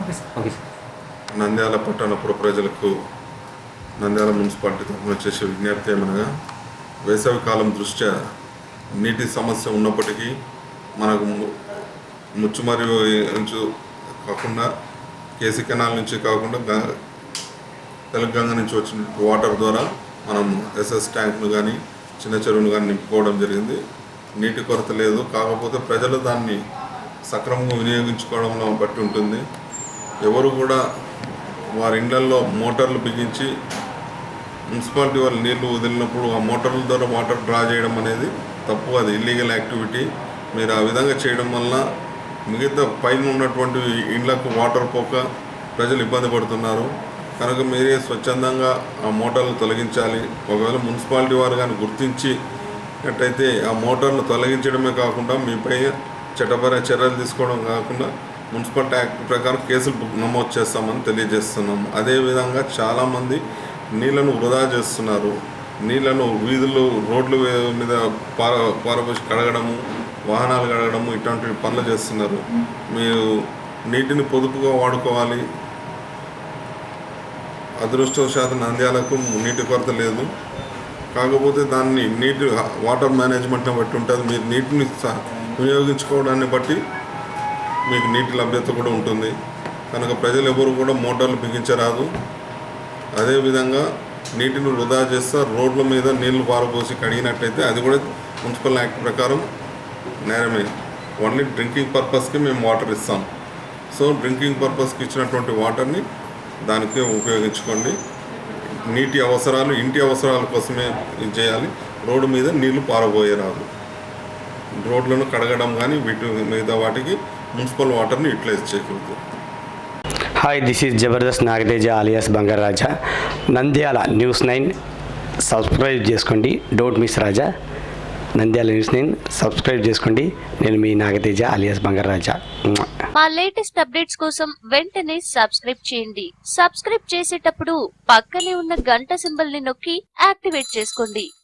Okay sir okay sir Nandyala పట్టణ పుర ప్రజలకు నంద్యాల మున్సిపాలిటీ తరఫున చేసే విజ్ఞప్తి ఏమనగా వేసవి కాలం దృష్ట్యా నీటి సమస్య ఉన్నప్పటికీ మనకు ము- ముచ్చుమరి నుంచి కాకుండా కేసీ కెనాల్ నుంచి కాకుండా గ- తెలంగాణ నుంచి వచ్చిన వాటర్ ద్వారా మనం ఎస్ఎస్ ట్యాంక్ను కానీ చిన్న చెరువును కానీ నింపుకోవడం జరిగింది. నీటి కొరత లేదు. కాకపోతే ప్రజలు దాన్ని సక్రమంగా వినియోగించుకోవడంలో బట్టి ఉంటుంది. ఎవరు కూడా వారి ఇండ్లలో మోటార్లు బిగించి మున్సిపాలిటీ వాళ్ళు నీళ్ళు వదిలినప్పుడు ఆ మోటార్ల ద్వారా వాటర్ డ్రా చేయడం అనేది తప్పు. అది ఇల్లీగల్ యాక్టివిటీ మీరు ఆ విధంగా చేయడం వల్ల మిగతా పైన ఉన్నటువంటి ఇండ్లకు వాటర్ పోక ప్రజలు ఇబ్బంది పడుతున్నారు. కనుక మీరే స్వచ్ఛందంగా ఆ మోటార్లు తొలగించాలి. ఒకవేళ మున్సిపాలిటీ వారు కానీ గుర్తించి అట్టయితే ఆ మోటార్లు తొలగించడమే కాకుండా మీపై చట్టపర చర్యలు తీసుకోవడం కాకుండా మున్సిపల్ యాక్ట్ ప్రకారం కేసులు నమోదు చేస్తామని తెలియజేస్తున్నాము అదేవిధంగా చాలామంది నీళ్ళను వృధా చేస్తున్నారు. నీళ్ళను వీధులు రోడ్ల మీద పార పారబోసి కడగడము వాహనాలు కడగడము ఇటువంటి పనులు చేస్తున్నారు. మీరు నీటిని పొదుపుగా వాడుకోవాలి. అదృష్టవశాతం నంద్యాలకు నీటి కొరత లేదు. కాకపోతే దాన్ని నీటి వాటర్ మేనేజ్మెంట్ని బట్టి ఉంటుంది. మీరు నీటిని వినియోగించుకోవడాన్ని బట్టి మీకు నీటి లభ్యత కూడా ఉంటుంది. కనుక ప్రజలు ఎవరు కూడా మోటార్లు బిగించరాదు. అదేవిధంగా నీటిని వృధా చేస్తే రోడ్ల మీద నీళ్ళు పారబోసి కడిగినట్టయితే అది కూడా మున్సిపల్ యాక్ట్ ప్రకారం నేరమే. ఓన్లీ డ్రింకింగ్ పర్పస్కి మేము వాటర్ ఇస్తాం. సో డ్రింకింగ్ పర్పస్కి ఇచ్చినటువంటి వాటర్ని దానికే ఉపయోగించుకోండి. నీటి అవసరాలు ఇంటి అవసరాల కోసమే ఇది చేయాలి. రోడ్డు మీద నీళ్ళు పారబోయరాదు రోడ్లను కడగడం కానీ వీటి మిగతా వాటికి మున్సిపల్ వాటర్ని యూటిలైజ్ చేయకూడదు. Hi this is Jabardasth Nagateja alias Bangaru Raja Nandyala news nine subscribe చేసుకోండి. Don't miss Raja Nandyala news nine subscribe చేసుకోండి. నేను మీ నాగతేజ అలియాస్ బంగారు రాజా మ్వా. మా లేటెస్ట్ అప్డేట్స్ కోసం వెంటనే సబ్స్క్రైబ్ చేయండి. సబ్స్క్రైబ్ చేసేటప్పుడు పక్కనే ఉన్న గంట సింబల్ని నొక్కి యాక్టివేట్ చేసుకోండి.